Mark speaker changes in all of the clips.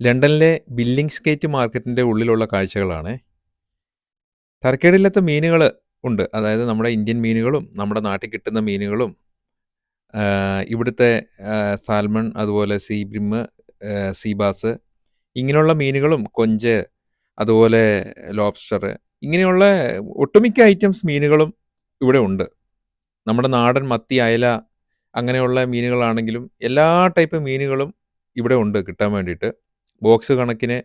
Speaker 1: ലണ്ടനിലെ ബില്ലിംഗ്സ്ഗേറ്റ് മാർക്കറ്റിന്റെ ഉള്ളിലുള്ള കാഴ്ചകളാണ് തരക്കേടില്ലാത്ത മീനുകൾ ഉണ്ട്. അതായത് നമ്മുടെ ഇന്ത്യൻ മീനുകളും, നമ്മുടെ നാട്ടിൽ കിട്ടുന്ന മീനുകളും, ഇവിടുത്തെ സാൽമൺ, അതുപോലെ സീ ബ്രിം, സീബാസ് ഇങ്ങനെയുള്ള മീനുകളും, കൊഞ്ച്, അതുപോലെ ലോബ്സ്റ്റർ ഇങ്ങനെയുള്ള ഒട്ടുമിക്ക ഐറ്റംസ് മീനുകളും ഇവിടെ ഉണ്ട്. നമ്മുടെ നാടൻ മത്തി, അയല അങ്ങനെയുള്ള മീനുകളാണെങ്കിലും എല്ലാ ടൈപ്പ് മീനുകളും ഇവിടെ ഉണ്ട് കിട്ടാൻ വേണ്ടിയിട്ട്. ബോക്സ് കണക്കിന്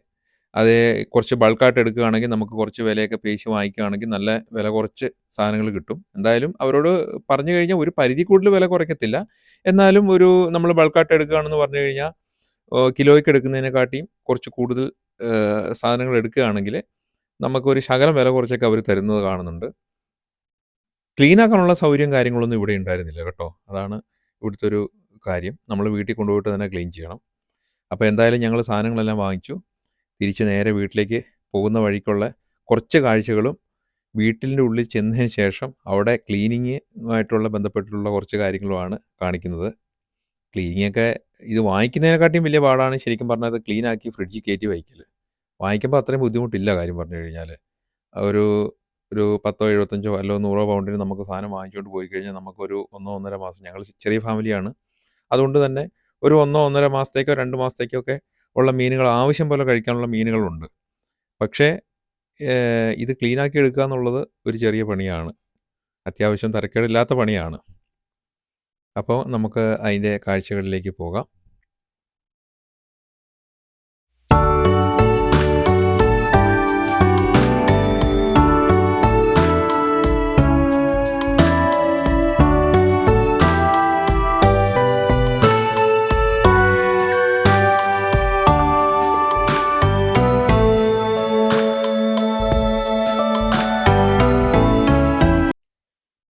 Speaker 1: അത് കുറച്ച് ബൾക്കായിട്ട് എടുക്കുകയാണെങ്കിൽ നമുക്ക് കുറച്ച് വിലയൊക്കെ പേശി വാങ്ങിക്കുകയാണെങ്കിൽ നല്ല വില കുറച്ച് സാധനങ്ങൾ കിട്ടും. എന്തായാലും അവരോട് പറഞ്ഞു കഴിഞ്ഞാൽ ഒരു പരിധി കൂടുതൽ വില കുറയ്ക്കത്തില്ല. എന്നാലും ഒരു നമ്മൾ ബൾക്കായിട്ട് എടുക്കുകയാണെന്ന് പറഞ്ഞു കഴിഞ്ഞാൽ കിലോയ്ക്ക് എടുക്കുന്നതിനെക്കാട്ടിയും കുറച്ച് കൂടുതൽ സാധനങ്ങൾ എടുക്കുകയാണെങ്കിൽ നമുക്കൊരു ശകലം വില കുറച്ചൊക്കെ അവർ തരുന്നത് കാണുന്നുണ്ട്. ക്ലീനാക്കാനുള്ള സൗകര്യം കാര്യങ്ങളൊന്നും ഇവിടെ ഉണ്ടായിരുന്നില്ല കേട്ടോ. അതാണ് ഇവിടുത്തെ ഒരു കാര്യം. നമ്മൾ വീട്ടിൽ കൊണ്ടുപോയിട്ട് തന്നെ ക്ലീൻ ചെയ്യണം. അപ്പോൾ എന്തായാലും ഞങ്ങൾ സാധനങ്ങളെല്ലാം വാങ്ങിച്ചു. തിരിച്ച് നേരെ വീട്ടിലേക്ക് പോകുന്ന വഴിക്കുള്ള കുറച്ച് കാഴ്ചകളും, വീട്ടിന്റെ ഉള്ളിൽ ചെന്നതിന് ശേഷം അവിടെ ക്ലീനിങ്ങുമായിട്ടുള്ള ബന്ധപ്പെട്ടിട്ടുള്ള കുറച്ച് കാര്യങ്ങളുമാണ് കാണിക്കുന്നത്. ക്ലീനിങ്ങൊക്കെ ഇത് വാങ്ങിക്കുന്നതിനെക്കാട്ടിയും വലിയ പാടാണ് ശരിക്കും പറഞ്ഞാൽ അത് ക്ലീൻ ആക്കി ഫ്രിഡ്ജിൽ കയറ്റി വയ്ക്കൽ. വാങ്ങിക്കുമ്പോൾ അത്രയും ബുദ്ധിമുട്ടില്ല കാര്യം പറഞ്ഞു കഴിഞ്ഞാൽ. ഒരു ഒരു 10ഓ 75ഓ അല്ലോ നൂറോ പൗണ്ടിന് നമുക്ക് സാധനം വാങ്ങിച്ചുകൊണ്ട് പോയി കഴിഞ്ഞാൽ നമുക്കൊരു 1 1 1/2 മാസം ഞങ്ങൾ ചെറിയ ഫാമിലിയാണ്. അതുകൊണ്ട് തന്നെ ഒരു 1 1 1/2 മാസത്തേക്കോ രണ്ട് മാസത്തേക്കോ ഒക്കെ ഉള്ള മീനുകൾ ആവശ്യം പോലെ കഴിക്കാനുള്ള മീനുകളുണ്ട്. പക്ഷേ ഇത് ക്ലീൻ ആക്കി എടുക്കുക എന്നുള്ളത് ഒരു ചെറിയ പണിയാണ്. അത്യാവശ്യം തരക്കേടില്ലാത്ത പണിയാണ്. അപ്പോൾ നമുക്ക് അതിന്റെ കാഴ്ചകളിലേക്ക് പോകാം.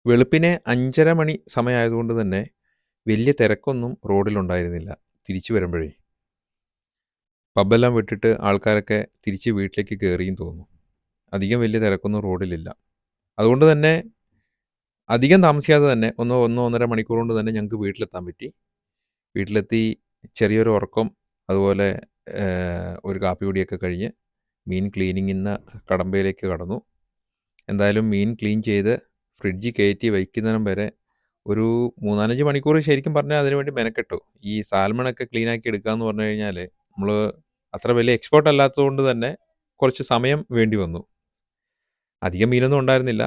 Speaker 1: വെളുപ്പിനെ അഞ്ചര മണി സമയമായതുകൊണ്ട് തന്നെ വലിയ തിരക്കൊന്നും റോഡിലുണ്ടായിരുന്നില്ല തിരിച്ചു വരുമ്പോഴേ. പബ്ബെല്ലാം വിട്ടിട്ട് ആൾക്കാരൊക്കെ തിരിച്ച് വീട്ടിലേക്ക് കയറിയും തോന്നുന്നു. അധികം വലിയ തിരക്കൊന്നും റോഡിലില്ല. അതുകൊണ്ട് തന്നെ അധികം താമസിക്കാതെ തന്നെ ഒന്നോ 1 1 1/2 മണിക്കൂർ കൊണ്ട് തന്നെ ഞങ്ങൾക്ക് വീട്ടിലെത്താൻ പറ്റി. വീട്ടിലെത്തി ചെറിയൊരു ഉറക്കം, അതുപോലെ ഒരു കാപ്പി കുടിയൊക്കെ കഴിഞ്ഞ് മീൻ ക്ലീനിങ്ങിന്ന് കടമ്പയിലേക്ക് കടന്നു. എന്തായാലും മീൻ ക്ലീൻ ചെയ്ത് ഫ്രിഡ്ജിൽ കയറ്റി വയ്ക്കുന്നിടം വരെ ഒരു 3, 4, 5 മണിക്കൂർ ശരിക്കും പറഞ്ഞാൽ അതിനുവേണ്ടി മെനക്കെട്ടു. ഈ സാൽമണൊക്കെ ക്ലീൻ ആക്കി എടുക്കുക എന്ന് പറഞ്ഞു കഴിഞ്ഞാൽ നമ്മൾ അത്ര വലിയ എക്സ്പോർട്ട് അല്ലാത്തതുകൊണ്ട് തന്നെ കുറച്ച് സമയം വേണ്ടി വന്നു. അധികം മീനൊന്നും ഉണ്ടായിരുന്നില്ല.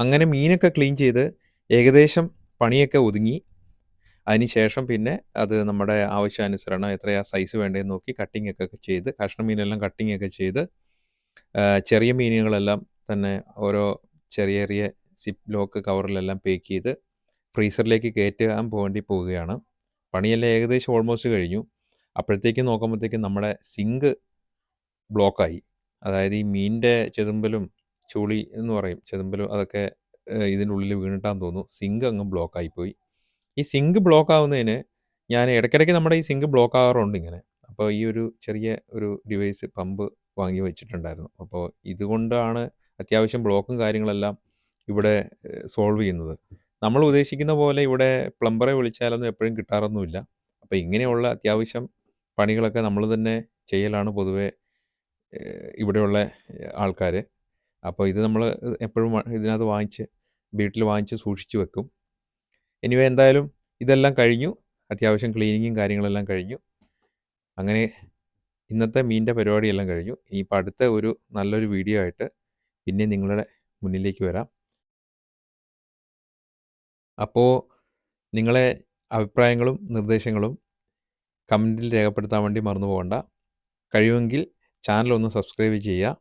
Speaker 1: അങ്ങനെ മീനൊക്കെ ക്ലീൻ ചെയ്ത് ഏകദേശം പണിയൊക്കെ ഒതുങ്ങി. അതിനുശേഷം പിന്നെ അത് നമ്മുടെ ആവശ്യാനുസരണം എത്രയാ സൈസ് വേണ്ടതെന്ന് നോക്കി കട്ടിംഗ് ഒക്കെ ചെയ്ത് കഷ്ണം മീനെല്ലാം കട്ടിംഗ് ഒക്കെ ചെയ്ത് ചെറിയ മീനുകളെല്ലാം തന്നെ ഓരോ ചെറിയ ചെറിയ സിപ്പ് ലോക്ക് കവറിലെല്ലാം പേക്ക് ചെയ്ത് ഫ്രീസറിലേക്ക് കയറ്റാൻ പോകേണ്ടി പോവുകയാണ്. പണിയെല്ലാം ഏകദേശം ഓൾമോസ്റ്റ് കഴിഞ്ഞു. അപ്പോഴത്തേക്കും നോക്കുമ്പോഴത്തേക്കും നമ്മുടെ സിങ്ക് ബ്ലോക്കായി. അതായത് ഈ മീനിന്റെ ചെതുമ്പലും ചുളി എന്ന് പറയും. ചെതുമ്പലും അതൊക്കെ ഇതിന്റെ ഉള്ളിൽ വീണിട്ടാന്ന് തോന്നുന്നു സിങ്ക് അങ്ങ് ബ്ലോക്കായിപ്പോയി. ഈ സിങ്ക് ബ്ലോക്ക് ആവുന്നതിന് ഞാൻ ഇടയ്ക്കിടയ്ക്ക് നമ്മുടെ ഈ സിങ്ക് ബ്ലോക്ക് ആകാറുണ്ട് ഇങ്ങനെ. അപ്പോൾ ഈ ഒരു ചെറിയ ഒരു ഡിവൈസ് പമ്പ് വാങ്ങി വെച്ചിട്ടുണ്ടായിരുന്നു. അപ്പോൾ ഇതുകൊണ്ടാണ് അത്യാവശ്യം ബ്ലോക്കും കാര്യങ്ങളെല്ലാം ഇവിടെ സോൾവ് ചെയ്യുന്നത്. നമ്മൾ ഉദ്ദേശിക്കുന്ന പോലെ ഇവിടെ പ്ലംബറെ വിളിച്ചാലൊന്നും എപ്പോഴും കിട്ടാറൊന്നുമില്ല. അപ്പോൾ ഇങ്ങനെയുള്ള അത്യാവശ്യം പണികളൊക്കെ നമ്മൾ തന്നെ ചെയ്യലാണ് പൊതുവേ ഇവിടെയുള്ള ആൾക്കാർ. അപ്പോൾ ഇത് നമ്മൾ എപ്പോഴും ഇതിനകത്ത് വാങ്ങിച്ച് വീട്ടിൽ വാങ്ങിച്ച് സൂക്ഷിച്ച് വെക്കും. എനിവേ എന്തായാലും ഇതെല്ലാം കഴിഞ്ഞു. അത്യാവശ്യം ക്ലീനിങ്ങും കാര്യങ്ങളെല്ലാം കഴിഞ്ഞു. അങ്ങനെ ഇന്നത്തെ മീനിന്റെ പരിപാടിയെല്ലാം കഴിഞ്ഞു. ഇനിയിപ്പോൾ അടുത്ത ഒരു നല്ലൊരു വീഡിയോ ആയിട്ട് പിന്നെ നിങ്ങളുടെ മുന്നിലേക്ക് വരാം. അപ്പോൾ നിങ്ങളെ അഭിപ്രായങ്ങളും നിർദ്ദേശങ്ങളും കമന്റിൽ രേഖപ്പെടുത്താൻ വേണ്ടി മറന്നു പോകണ്ട. കഴിയുമെങ്കിൽ ചാനൽ ഒന്ന് സബ്സ്ക്രൈബ് ചെയ്യുക.